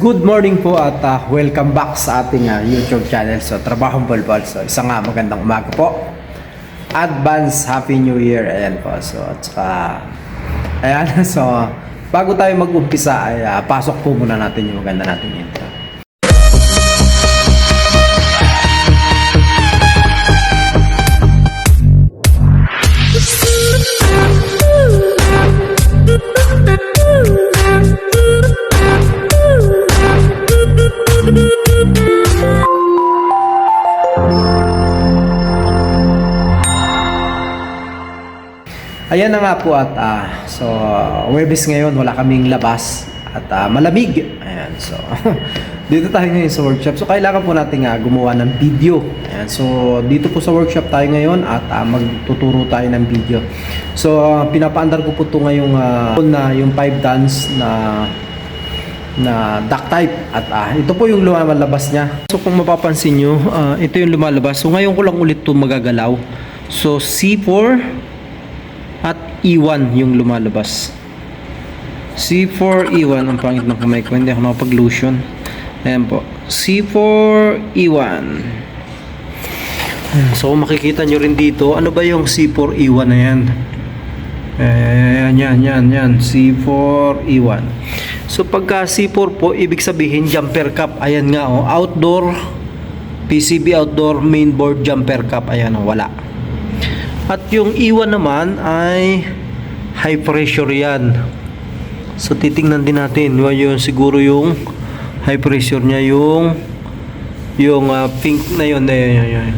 good morning po at ah, welcome back sa ating ah, YouTube channel. So, Trabahong Balbal. So, isang nga magandang umaga po. Advance Happy New Year. Ayan po. So, at saka, ayan. So, bago tayo mag-umpisa, ay ah, pasok po muna natin yung maganda nating intro. Ayan na nga po at ah, so Webes ngayon wala kaming labas at ah, malamig. Ayan so dito tayo ngayon sa workshop. So kailangan po natin nga gumawa ng video. Ayan so dito po sa workshop tayo ngayon at ah, magtuturo tayo ng video. So ah, pinapaandar ko po to ngayong ah, na yung 5 tons na na duct type at ah, ito po yung lumalabas niya. So kung mapapansin nyo, ah, ito yung lumalabas. So ngayon ko lang ulit to magagalaw. So C4 at E1 yung lumalabas. C4 E1 ang pangit ng kamay ko, hindi ako nakapag-lotion. Ayan po. C4 E1. Ayan, So makikita nyo rin dito, ano ba yung C4 E1 na yan? Ayan, yan, yan, yan. C4 E1. So pagka C4 po, ibig sabihin jumper cup. Ayan nga oh, outdoor PCB outdoor mainboard jumper cup. Ayan oh, wala. At yung iwan naman ay high pressure yan. So titingnan din natin. Yun yung siguro yung high pressure niya yung yung ah, pink na yun, na yun, yun, yun.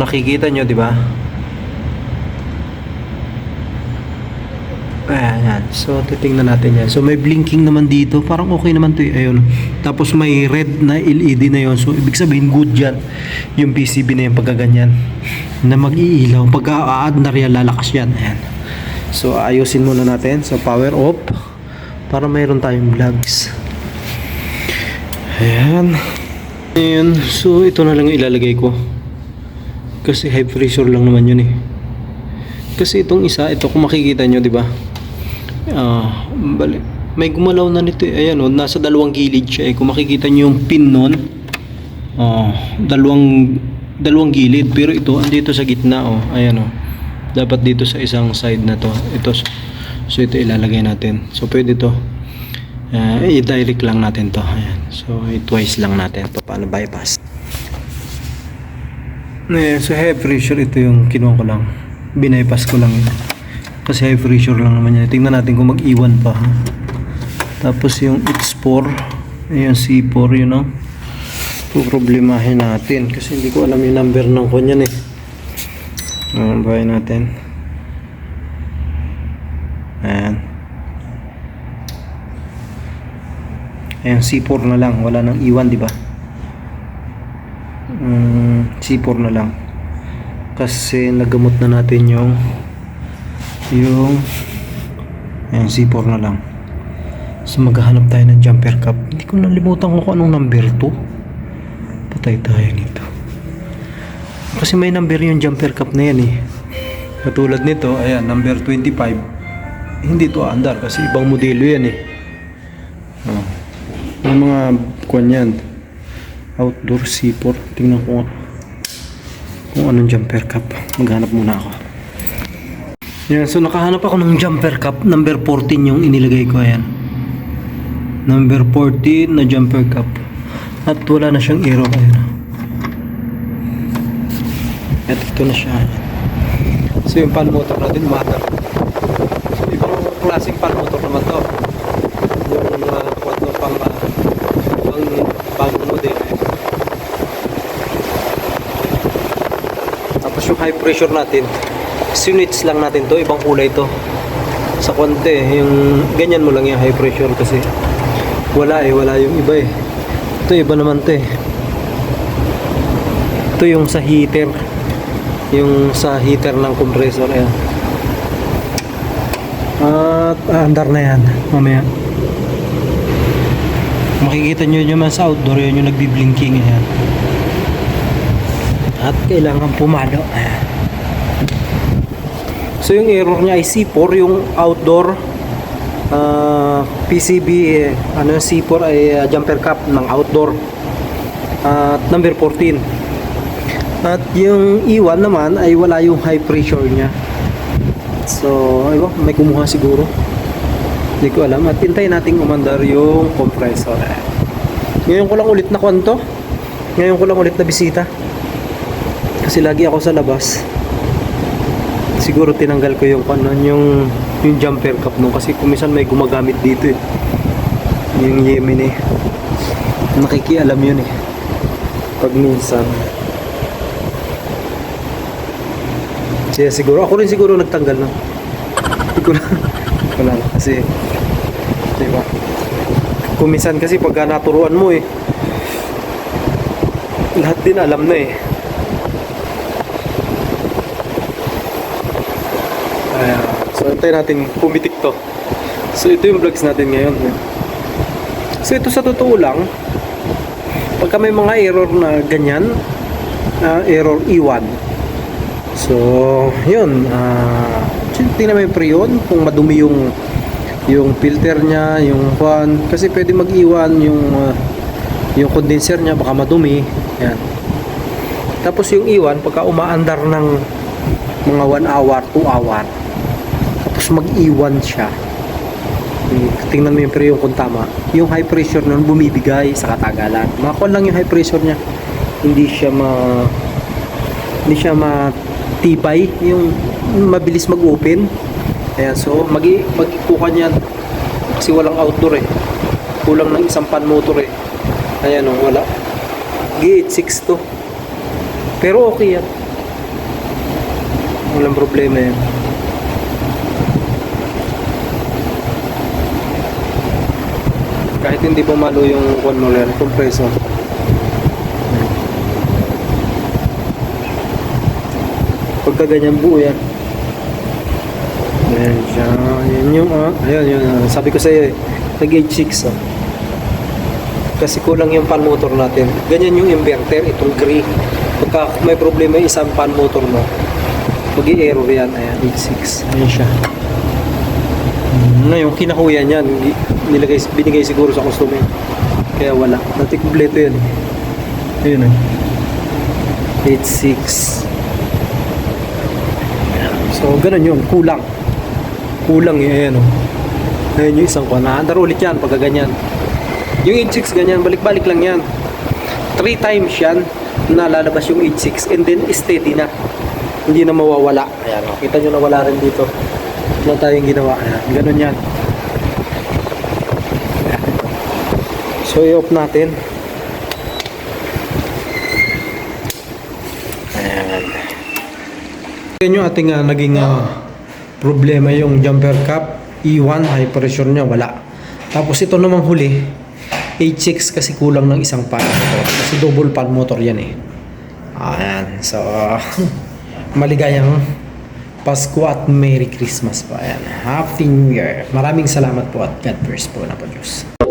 Nakikita nyo, di ba? Ayan, yan. So, titingnan natin yan. So, may blinking naman dito. Parang okay naman to eh. Ayun. Tapos, may red na LED na yon So, ibig sabihin, good yan. Yung PCB na yung pagkaganyan. Na mag-iilaw. Pag a-add na real, lalakas yan. Ayan. So, ayusin muna natin. So, power off. Para mayroon tayong vlogs. Ayan. Ayan. So, ito na lang ilalagay ko. Kasi high pressure lang naman yun eh. Kasi itong isa, ito kung makikita nyo, di ba? Ah, bali. May gumalaw na nito eh. Ayan oh, nasa dalawang gilid siya eh. Kung makikita nyo yung pin nun, oh, dalawang dalawang gilid. Pero ito, andito sa gitna oh. Ayan oh. Dapat dito sa isang side na to. Ito, so ito ilalagay natin. So pwede to. Uh, i-direct lang natin to. Ayan. So i-twice lang natin to. Paano bypass? Eh, so high pressure ito yung kinuha ko lang. Binaypass ko lang yun. Kasi high pressure lang naman yan. Tingnan natin kung mag-iwan pa. Ha? Tapos yung X4, yung C4, yun know? problemahin natin. Kasi hindi ko alam yung number ng kanyan eh. Ayan, bahay natin. Ayan. Ayan, C4 na lang. Wala nang iwan, di ba? Mm, C4 na lang. Kasi nagamot na natin yung yung ayan, C4 na lang. So maghahanap tayo ng jumper cup. Hindi ko nalimutan ko kung anong number to. Patay tayo nito. Kasi may number yung jumper cup na yan eh. Katulad nito, ayan, number 25. Hindi to andar kasi ibang modelo yan eh. Oh. Yung mga kwan yan. Outdoor C4. Tingnan ko kung anong jumper cup. Maghanap muna ako. Yan, so nakahanap ako ng jumper cup. Number 14 yung inilagay ko. Ayan. Number 14 na jumper cup. At wala na siyang arrow. Ayan. At ito na siya. So yung pan motor natin umatar. So ibang klaseng pan motor naman to. Yung uh, kwadro pang uh, pang bagong model. Tapos yung high pressure natin, units lang natin to, ibang kulay to. Sa konti, yung ganyan mo lang yung high pressure kasi wala eh, wala yung iba eh. Ito iba naman to eh. Ito yung sa heater. Yung sa heater ng compressor ayan. At ah, andar na yan, mamaya. Makikita nyo naman sa outdoor, yun yung nagbiblinking ayan. At kailangan pumalo. Ayan. So yung error niya ay C4, yung outdoor Ah, PCB, eh, ano, C4 ay ah, jumper cap ng outdoor. At number 14. At yung E1 naman ay wala yung high pressure niya. So, ay ba, may kumuha siguro. Hindi ko alam. At hintayin nating umandar yung compressor. Ngayon ko lang ulit na kwanto. Ngayon ko lang ulit na bisita. Kasi lagi ako sa labas. Siguro tinanggal ko yung ano, yung yung jumper cup nung kasi kumisan may gumagamit dito eh. Yung Yemen eh. Nakikialam yun eh. Pag minsan. Kaya siguro, ako rin siguro nagtanggal na. Hindi ko na. Wala na. Kasi, di ba? Kumisan kasi pagka naturuan mo eh. Lahat din alam na eh. Ayan. So, antayin natin pumitik to. So, ito yung vlogs natin ngayon. So, ito sa totoo lang, pagka may mga error na ganyan, ah, error E1. So, yun. ah tingnan mo yung preyon, kung madumi yung yung filter niya, yung fan, kasi pwede mag-iwan yung ah, yung condenser niya baka madumi. Yan. Tapos yung iwan pagka umaandar ng mga 1 hour, 2 hour. Mag-iwan siya. Tingnan mo yung preyon kung tama. Yung high pressure nun bumibigay sa katagalan. Makakon lang yung high pressure niya. Hindi siya ma hindi siya matibay yung mabilis mag-open. Ayan, so mag magkukuha niyan kasi walang outdoor eh. Kulang ng isang pan motor eh. Ayan oh, wala. G86 to. Pero okay yan. Walang problema yan. Kahit hindi pumalo yung controller, compressor. Pagka ganyan buo yan. Ayan siya. Ayan yung, ah, ayan yun. sabi ko sa iyo eh, nag H6 ah. Kasi kulang yung pan motor natin. Ganyan yung inverter, itong gray. Pagka may problema yung isang pan motor mo, mag error yan. Ayan, H6. Ayan siya. Na yung kinakuya niyan, nilagay, binigay siguro sa customer. Kaya wala. Natik kompleto yan. Ayun eh. H6. So, ganun yun. Kulang. Kulang yun. Ayan o. Ayan yung isang kuha. Naandar ulit yan pagka ganyan. Yung H6 ganyan, balik-balik lang yan. Three times yan na lalabas yung H6 and then steady na. Hindi na mawawala. Ayan o. Kita nyo na wala rin dito. Wala tayong ginawa. Ayan. Ganun yan. So, i-off natin. Ayan. Yan yung ating ah, naging ah, problema yung jumper cap. E1, high pressure niya, wala. Tapos ito namang huli, H6 kasi kulang ng isang pan motor. Kasi double pan motor yan eh. Ayan. So, maligayang Pasko at Merry Christmas po. Ayan. Happy New Year. Maraming salamat po at God bless po na po Diyos.